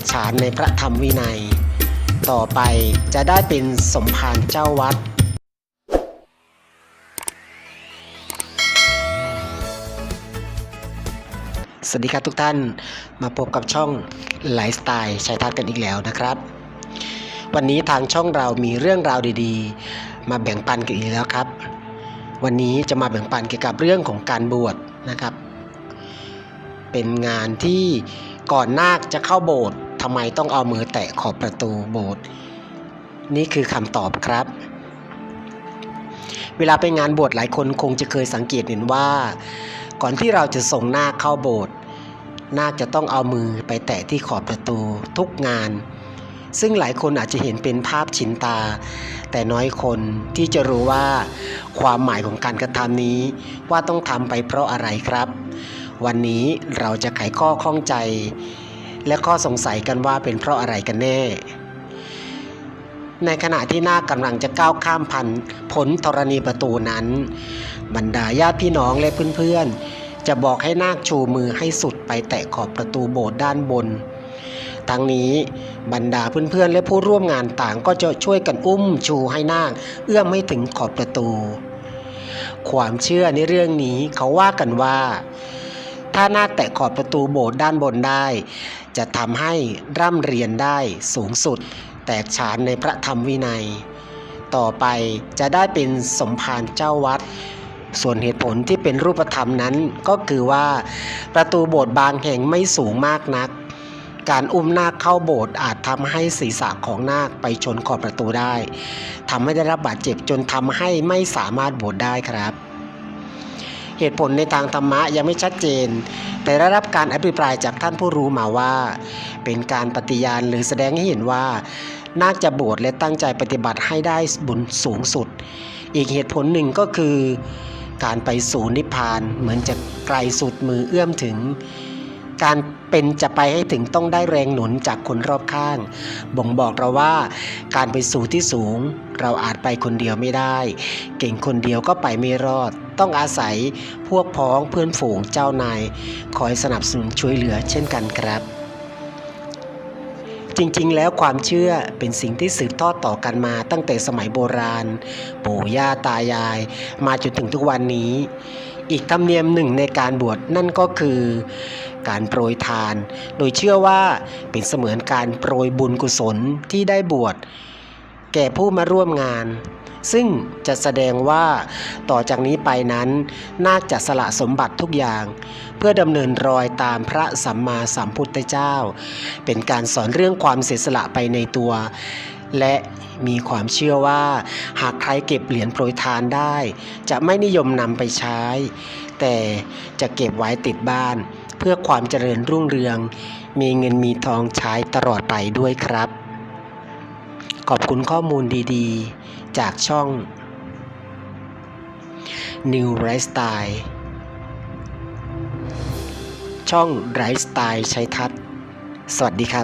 กฉานในพระธรรมวินัย ต่อไปจะได้เป็นสมภารเจ้าวัด สวัสดีครับทุกท่านมาพบกับช่องไลฟ์สไตล์ชัยทัศกันอีกแล้วนะครับ วันนี้ทางช่องเรามีเรื่องราวดีๆ มาแบ่งปันกันอีกแล้วครับ วันนี้จะมาแบ่งปันเกี่ยวกับเรื่องของการบวชนะครับ เป็นงานที่ก่อนนาคจะเข้าโบสถ์ ทำไมต้องเอามือแตะขอบประตูโบสถ์นี่คือคำตอบครับ เวลาไปงานบวชหลายคนคงจะเคยสังเกตเห็นว่า ก่อนที่เราจะส่งหน้าเข้าโบสถ์นาคจะต้องเอามือไปแตะที่ขอบประตูทุกงาน ซึ่งหลายคนอาจจะเห็นเป็นภาพชินตา แต่น้อยคนที่จะรู้ว่า ความหมายของการกระทำนี้ว่าต้องทำไปเพราะอะไรครับ วันนี้เราจะไขข้อข้องใจ และข้อสงสัยกันว่าเป็นเพราะอะไรกันแน่ ในขณะที่นาคกำลังจะก้าวข้ามพันพ้นธรณีประตูนั้น บรรดาญาติพี่น้องและเพื่อนๆ จะบอกให้นาคชูมือให้สุดไปแตะขอบประตูโบสถ์ด้านบน ทั้งนี้บรรดาเพื่อนๆ และผู้ร่วมงานต่างก็จะช่วยกันอุ้มชูให้นาคเอื้อมไม่ถึงขอบประตู ความเชื่อในเรื่องนี้เขาว่ากันว่า ถ้านาคแตะขอบประตูโบสถ์ด้านบนได้ จะทำให้ร่ำเรียนได้สูงสุด แตกฉานในพระธรรมวินัย ต่อไปจะได้เป็นสมภารเจ้าวัด ส่วนเหตุผลที่เป็นรูปธรรมนั้นก็คือว่าประตูโบสถ์บางแห่งไม่สูงมากนัก การอุ้มนาคเข้าโบสถ์อาจทำให้ศีรษะของนาคไปชนขอบประตูได้ทำให้ได้รับบาดเจ็บจนทำให้ไม่สามารถโบวชได้ครับ เหตุผลในทางธรรมะยังไม่ชัดเจน แต่ได้รับการอภิปรายจากท่านผู้รู้มาว่า เป็นการปฏิญาณหรือแสดงให้เห็นว่านาคจะบวชและตั้งใจปฏิบัติให้ได้บุญสูงสุด อีกเหตุผลหนึ่งก็คือ การไปสู่นิพพานเหมือนจะไกลสุดมือเอื้อมถึง การเป็นจะไปให้ถึงต้องได้แรงหนุนจากคนรอบข้าง บ่งบอกเราว่า การไปสู่ที่สูง เราอาจไปคนเดียวไม่ได้ เก่งคนเดียวก็ไปไม่รอด ต้องอาศัยพวกพ้องเพื่อนฝูงเจ้านายคอยสนับสนุนช่วยเหลือเช่นกันครับจริงๆ แล้วความเชื่อเป็นสิ่งที่สืบทอดต่อกันมาตั้งแต่สมัยโบราณ ปู่ย่าตายาย มาจนถึงทุกวันนี้ อีกธรรมเนียมหนึ่งในการบวชนั่นก็คือ การโปรยทาน โดยเชื่อว่าเป็นเสมือนการโปรยบุญกุศลที่ได้บวชแก่ผู้มาร่วมงาน ซึ่งจะแสดงว่าต่อจากนี้ไปนั้นนาคจะสละสมบัติทุกอย่าง เพื่อดำเนินรอยตามพระสัมมาสัมพุทธเจ้า เป็นการสอนเรื่องความเสียสละไปในตัว และมีความเชื่อว่า หากใครเก็บเหรียญโปรยทานได้ จะไม่นิยมนำไปใช้ แต่จะเก็บไว้ติดบ้าน พื่อความเจริญรุ่งเรือง มีเงินมีทองใช้ตลอดไปด้วยครับ ขอบคุณข้อมูลดีๆ จากช่อง New Lifestyle ช่อง Lifestyle ชัยทัศน์สวัสดีครับ